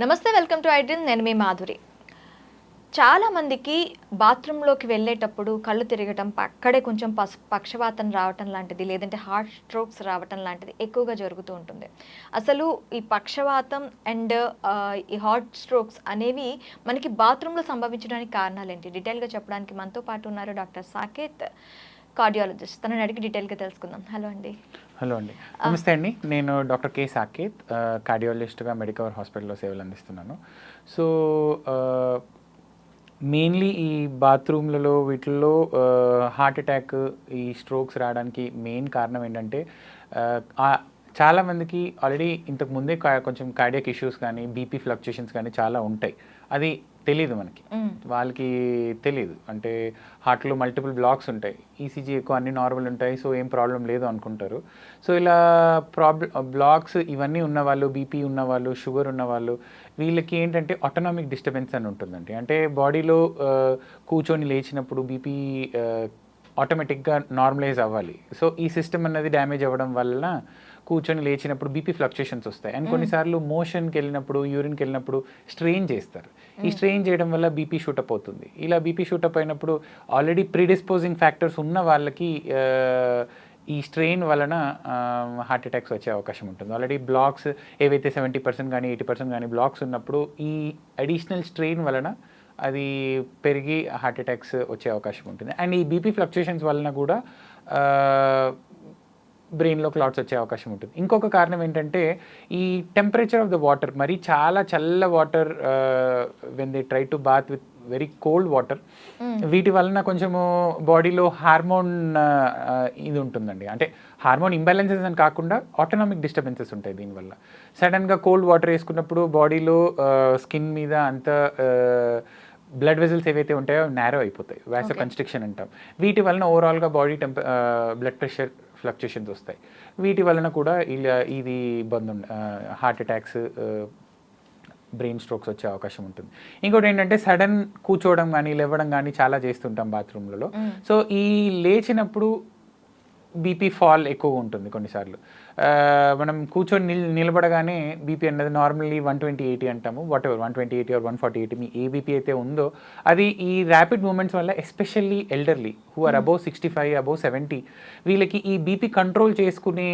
నమస్తే welcome to iDream నేను మీ మాధురి. చాలామందికి బాత్రూంలోకి వెళ్ళేటప్పుడు కళ్ళు తిరగటం అక్కడే కొంచెం పస్ పక్షవాతం రావటం లాంటిది లేదంటే హార్ట్ స్ట్రోక్స్ రావటం లాంటిది ఎక్కువగా జరుగుతూ ఉంటుంది. అసలు ఈ పక్షవాతం అండ్ ఈ హార్ట్ స్ట్రోక్స్ అనేవి మనకి బాత్రూంలో సంభవించడానికి కారణాలు ఏంటి డీటెయిల్గా చెప్పడానికి మనతో పాటు ఉన్నారు డాక్టర్ సాకేత్ కార్డియాలజిస్ట్. తనని అడిగి డీటెయిల్గా తెలుసుకుందాం. హలో అండి. హలో అండి. నమస్తే అండి. నేను డాక్టర్ కే సాకేత్ కార్డియాలజిస్ట్గా మెడికవర్ హాస్పిటల్లో సేవలు అందిస్తున్నాను. సో మెయిన్లీ ఈ బాత్రూమ్లలో వీటిల్లో హార్ట్ అటాక్ ఈ స్ట్రోక్స్ రావడానికి మెయిన్ కారణం ఏంటంటే ఆ, చాలా మందికి ఆల్రెడీ ఇంతకు ముందే కా- కొంచెం కార్డియక్ ఇష్యూస్ కానీ బీపీ ఫ్లక్చుయేషన్స్ కానీ చాలా ఉంటాయి. అది తెలియదు మనకి. వాళ్ళకి తెలియదు అంటే హార్ట్లో మల్టిపుల్ బ్లాక్స్ ఉంటాయి. ఈసీజీ ఎక్కువ అన్ని నార్మల్ ఉంటాయి. సో ఏం ప్రాబ్లం లేదు అనుకుంటారు. సో ఇలా ప్రాబ్లం బ్లాక్స్ ఇవన్నీ ఉన్నవాళ్ళు బీపీ ఉన్నవాళ్ళు షుగర్ ఉన్నవాళ్ళు వీళ్ళకి ఏంటంటే ఆటోనామిక్ డిస్టర్బెన్స్ అని ఉంటుందండి. అంటే బాడీలో కూర్చొని లేచినప్పుడు బీపీ ఆటోమేటిక్గా నార్మలైజ్ అవ్వాలి. సో ఈ సిస్టమ్ అన్నది డ్యామేజ్ అవ్వడం వలన కూర్చొని లేచినప్పుడు బీపీ ఫ్లక్చుయేషన్స్ వస్తాయి. అండ్ కొన్నిసార్లు మోషన్కి వెళ్ళినప్పుడు యూరిన్కి వెళ్ళినప్పుడు స్ట్రెయిన్ చేస్తారు. ఈ స్ట్రెయిన్ చేయడం వల్ల బీపీ షూటప్ అవుతుంది. ఇలా బీపీ షూటప్ అయినప్పుడు ఆల్రెడీ ప్రీడిస్పోజింగ్ ఫ్యాక్టర్స్ ఉన్న వాళ్ళకి ఈ స్ట్రెయిన్ వలన హార్ట్ అటాక్స్ వచ్చే అవకాశం ఉంటుంది. ఆల్రెడీ బ్లాక్స్ ఏవైతే సెవెంటీ పర్సెంట్ కానీ ఎయిటీ పర్సెంట్ కానీ బ్లాక్స్ ఉన్నప్పుడు ఈ అడిషనల్ స్ట్రెయిన్ వలన అది పెరిగి హార్ట్ అటాక్స్ వచ్చే అవకాశం ఉంటుంది. అండ్ ఈ బీపీ ఫ్లక్చుయేషన్స్ వలన కూడా బ్రెయిన్లో క్లాట్స్ వచ్చే అవకాశం ఉంటుంది. ఇంకొక కారణం ఏంటంటే ఈ టెంపరేచర్ ఆఫ్ ద వాటర్ మరి చాలా చల్ల water when they try to bath with very cold water వీటి వలన కొంచెము బాడీలో హార్మోన్ ఇది ఉంటుందండి. అంటే హార్మోన్ ఇంబ్యాలెన్సెస్ అని కాకుండా ఆటోనామిక్ డిస్టర్బెన్సెస్ ఉంటాయి దీనివల్ల సడన్గా కోల్డ్ వాటర్ వేసుకున్నప్పుడు బాడీలో స్కిన్ మీద అంత బ్లడ్ వెజల్స్ ఏవైతే ఉంటాయో నేరో అయిపోతాయి. వ్యాస కన్స్ట్రిక్షన్ అంటాం. వీటి వలన ఓవరాల్గా body temp blood pressure fluctuations వస్తాయి. వీటి వలన కూడా ఇలా ఇది ఇబ్బంది హార్ట్ అటాక్స్ బ్రెయిన్ స్ట్రోక్స్ వచ్చే అవకాశం ఉంటుంది. ఇంకోటి ఏంటంటే సడన్ కూర్చోవడం కానీ లేవడం కానీ చాలా చేస్తుంటాం బాత్రూమ్లలో సో ఈ లేచినప్పుడు బీపీ ఫాల్ ఎక్కువ ఉంటుంది కొన్నిసార్లు. మనం కూర్చొని నిల్ నిలబడగానే బీపీ అన్నది నార్మల్లీ వన్ ట్వంటీ ఎయిటీ అంటాము. Whatever one twenty eighty or one forty eighty మీ ఏ బీపీ అయితే ఉందో అది ఈ ర్యాపిడ్ మూమెంట్స్ వల్ల especially elderly who are above sixty five above seventy వీళ్ళకి ఈ బీపీ కంట్రోల్ చేసుకునే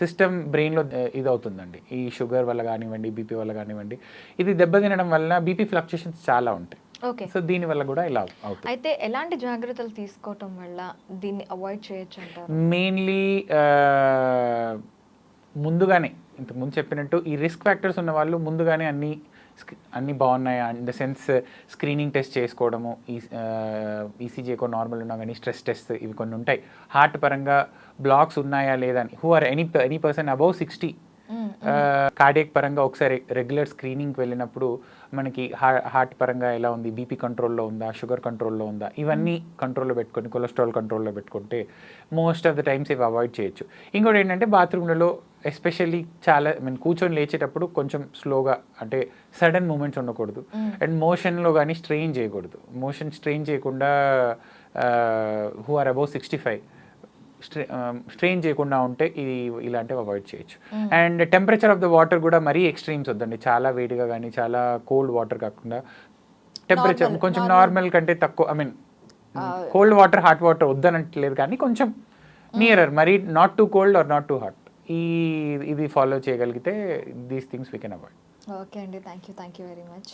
సిస్టమ్ బ్రెయిన్లో ఇది అవుతుందండి ఈ షుగర్ వల్ల కానివ్వండి బీపీ వల్ల కానివ్వండి ఇది దెబ్బతినడం వల్ల బీపీ ఫ్లక్చుయేషన్స్ చాలా ఉంటాయి. ఓకే సో దీని వల్ల కూడా ఇలా అవుతుంది. అయితే ఎలాంటి జాగ్రత్తలు తీసుకోవటం వల్ల దీన్ని అవాయిడ్ చేయొచ్చు అంటారు? మెయిన్లీ ముందుగానే ఇంతకు ముందు చెప్పినట్టు ఈ రిస్క్ ఫ్యాక్టర్స్ ఉన్న వాళ్ళు ముందుగానే అన్ని అన్ని బాగున్నాయా? In the sense screening test చేసుకోవడము ఈ ఈసీజీ ఎక్కువ నార్మల్ ఉన్నా కానీ స్ట్రెస్ టెస్ట్ ఇవి కొన్ని ఉంటాయి. హార్ట్ పరంగా బ్లాక్స్ ఉన్నాయా లేదా అని. Who are any any person above sixty cardiac పరంగా ఒకసారి రెగ్యులర్ స్క్రీనింగ్కి వెళ్ళినప్పుడు మనకి హార్ట్ పరంగా ఎలా ఉంది? బీపీ కంట్రోల్లో ఉందా? షుగర్ కంట్రోల్లో ఉందా? ఇవన్నీ కంట్రోల్లో పెట్టుకొని కొలెస్ట్రాల్ కంట్రోల్లో పెట్టుకుంటే మోస్ట్ ఆఫ్ ద టైమ్స్ ఇవి అవాయిడ్ చేయొచ్చు. ఇంకోటి ఏంటంటే బాత్రూమ్లలో ఎస్పెషల్లీ చాలా మీన్ కూర్చొని లేచేటప్పుడు కొంచెం స్లోగా అంటే సడన్ మూమెంట్స్ ఉండకూడదు. అండ్ మోషన్లో కానీ స్ట్రెయిన్ చేయకూడదు. మోషన్ స్ట్రెయిన్ చేయకుండా who are above sixty five strain చేయకుండా ఉంటే ఇది ఇలాంటివి అవాయిడ్ చేయొచ్చు. And temperature of the water కూడా మరీ ఎక్స్ట్రీమ్స్ వద్దండి. చాలా వేడిగా కానీ చాలా కోల్డ్ వాటర్ కాకుండా. టెంపరేచర్ కొంచెం. నార్మల్ కంటే తక్కువ I mean cold water hot water వద్దనట్లేదు కానీ కొంచెం నియరర్ మరీ not too cold or not too hot. ఈ ఇది ఫాలో చేయగలిగితే these things we can avoid. Okay అండి. Thank you thank you very much.